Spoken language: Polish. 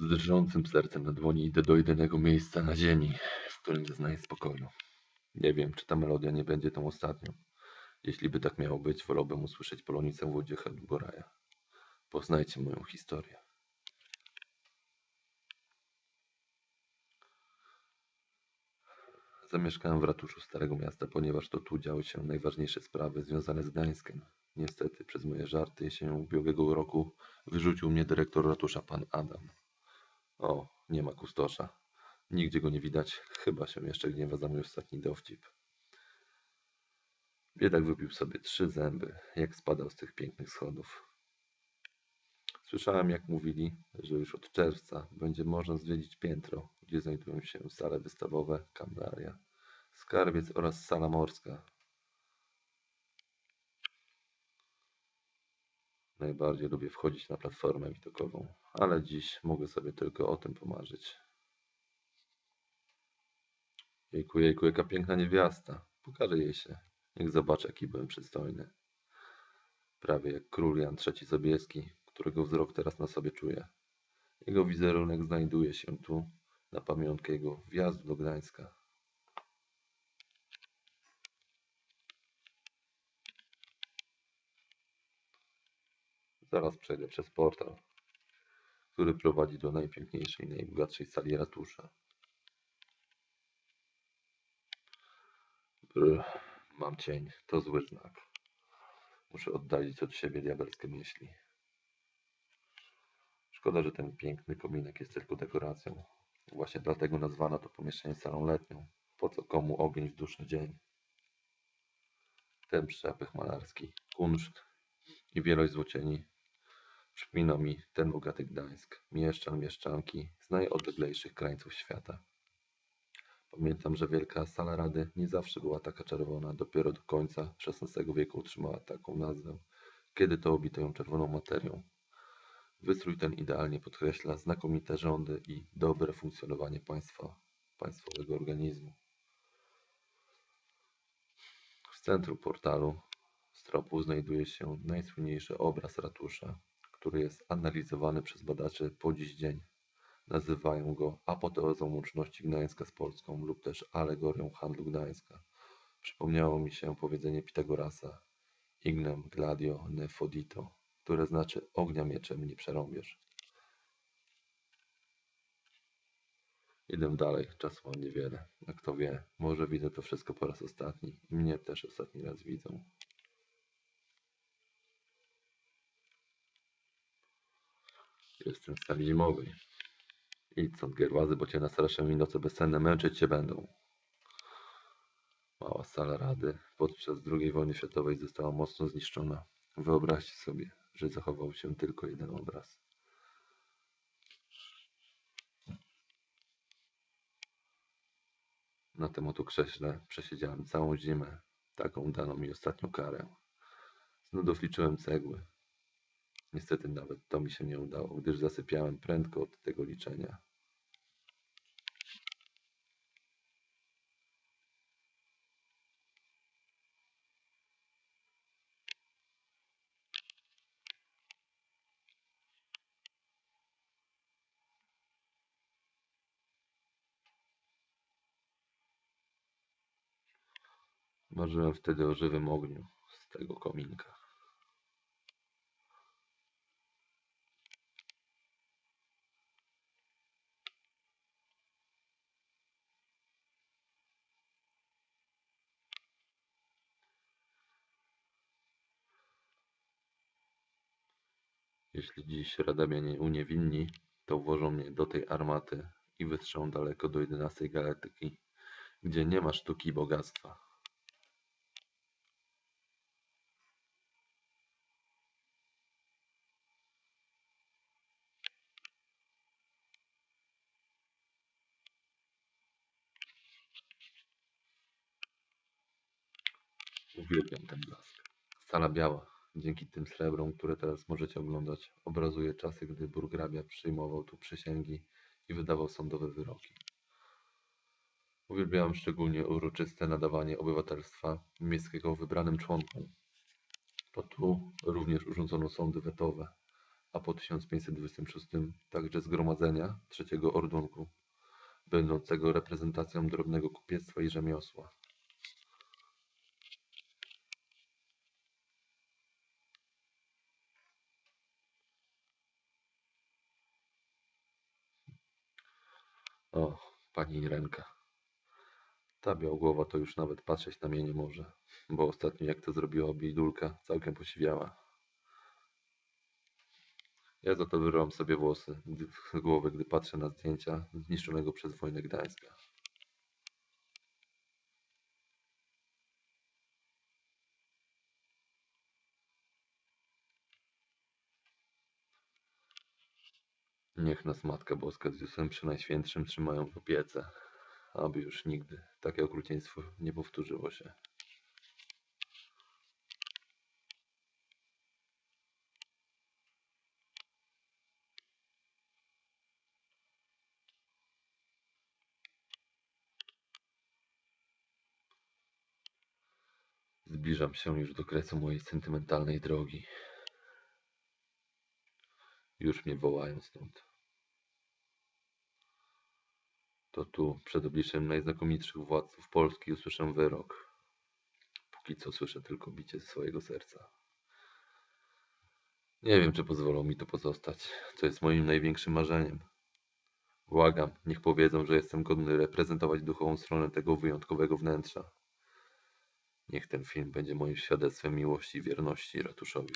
Z drżącym sercem na dłoni idę do jedynego miejsca na ziemi, w którym zeznaję spokoju. Nie wiem, czy ta melodia nie będzie tą ostatnią. Jeśli by tak miało być, wolałbym usłyszeć polonicę Wojciecha Duboraja. Poznajcie moją historię. Zamieszkałem w ratuszu Starego Miasta, ponieważ to tu działy się najważniejsze sprawy związane z Gdańskiem. Niestety, przez moje żarty jesienią ubiegłego roku wyrzucił mnie dyrektor ratusza, pan Adam. O, nie ma kustosza. Nigdzie go nie widać, chyba się jeszcze gniewa za mój ostatni dowcip. Biedak wypił sobie trzy zęby, jak spadał z tych pięknych schodów. Słyszałem, jak mówili, że już od czerwca będzie można zwiedzić piętro, gdzie znajdują się sale wystawowe, kameraria, skarbiec oraz sala morska. Najbardziej lubię wchodzić na platformę widokową, ale dziś mogę sobie tylko o tym pomarzyć. Jejku, jejku, jaka piękna niewiasta. Pokażę jej się. Niech zobaczy, jaki byłem przystojny. Prawie jak król Jan III Sobieski, którego wzrok teraz na sobie czuję. Jego wizerunek znajduje się tu na pamiątkę jego wjazdu do Gdańska. Zaraz przejdę przez portal, który prowadzi do najpiękniejszej, najbogatszej sali ratusza. Brr, mam cień, to zły znak. Muszę oddalić od siebie diabelskie myśli. Szkoda, że ten piękny kominek jest tylko dekoracją. Właśnie dlatego nazwano to pomieszczenie salą letnią. Po co komu ogień w duszny dzień? Ten przepych malarski, kunszt i wielość złocieni przypominał mi ten bogaty Gdańsk, mieszczan, mieszczanki z najodleglejszych krańców świata. Pamiętam, że wielka sala rady nie zawsze była taka czerwona, dopiero do końca XVI wieku otrzymała taką nazwę, kiedy to obito ją czerwoną materią. Wystrój ten idealnie podkreśla znakomite rządy i dobre funkcjonowanie państwa, państwowego organizmu. W centrum portalu stropu znajduje się najsłynniejszy obraz ratusza, który jest analizowany przez badaczy po dziś dzień. Nazywają go apoteozą łączności Gdańska z Polską lub też alegorią handlu Gdańska. Przypomniało mi się powiedzenie Pitagorasa ignem gladio ne fodito, które znaczy ognia mieczem nie przerąbiesz. Idę dalej, czasu mam niewiele. A kto wie, może widzę to wszystko po raz ostatni i mnie też ostatni raz widzą. Jestem w sali zimowej. Idź stąd, Gerwazy, bo cię nastraszę i noce bezsenne męczyć cię będą. Mała sala rady podczas II wojny światowej została mocno zniszczona. Wyobraźcie sobie, że zachował się tylko jeden obraz. Na tym oto krześle przesiedziałem całą zimę. Taką dano mi ostatnią karę. Z nudów liczyłem cegły. Niestety nawet to mi się nie udało, gdyż zasypiałem prędko od tego liczenia. Marzyłem wtedy o żywym ogniu z tego kominka. Jeśli dziś Rada mnie uniewinni, to włożą mnie do tej armaty i wystrzelą daleko do jedenastej galaktyki, gdzie nie ma sztuki bogactwa. Uwielbiam ten blask. Sala biała, dzięki tym srebrom, które teraz możecie oglądać, obrazuje czasy, gdy burgrabia przyjmował tu przysięgi i wydawał sądowe wyroki. Uwielbiałem szczególnie uroczyste nadawanie obywatelstwa miejskiego wybranym członkom. To tu również urządzono sądy wetowe, a po 1526 także zgromadzenia trzeciego ordunku, będącego reprezentacją drobnego kupiectwa i rzemiosła. O, pani Irenka. Ta białgłowa to już nawet patrzeć na mnie nie może, bo ostatnio jak to zrobiła bijdulka, całkiem posiwiała. Ja za to wyrywam sobie włosy z głowy, gdy patrzę na zdjęcia zniszczonego przez wojnę Gdańska. Niech nas Matka Boska z Józefem Przenajświętszym trzymają w opiece, aby już nigdy takie okrucieństwo nie powtórzyło się. Zbliżam się już do kresu mojej sentymentalnej drogi. Już mnie wołają stąd. To tu, przed obliczem najznakomitszych władców Polski, usłyszę wyrok. Póki co słyszę tylko bicie swojego serca. Nie wiem, czy pozwolą mi to pozostać, co jest moim największym marzeniem. Błagam, niech powiedzą, że jestem godny reprezentować duchową stronę tego wyjątkowego wnętrza. Niech ten film będzie moim świadectwem miłości i wierności ratuszowi.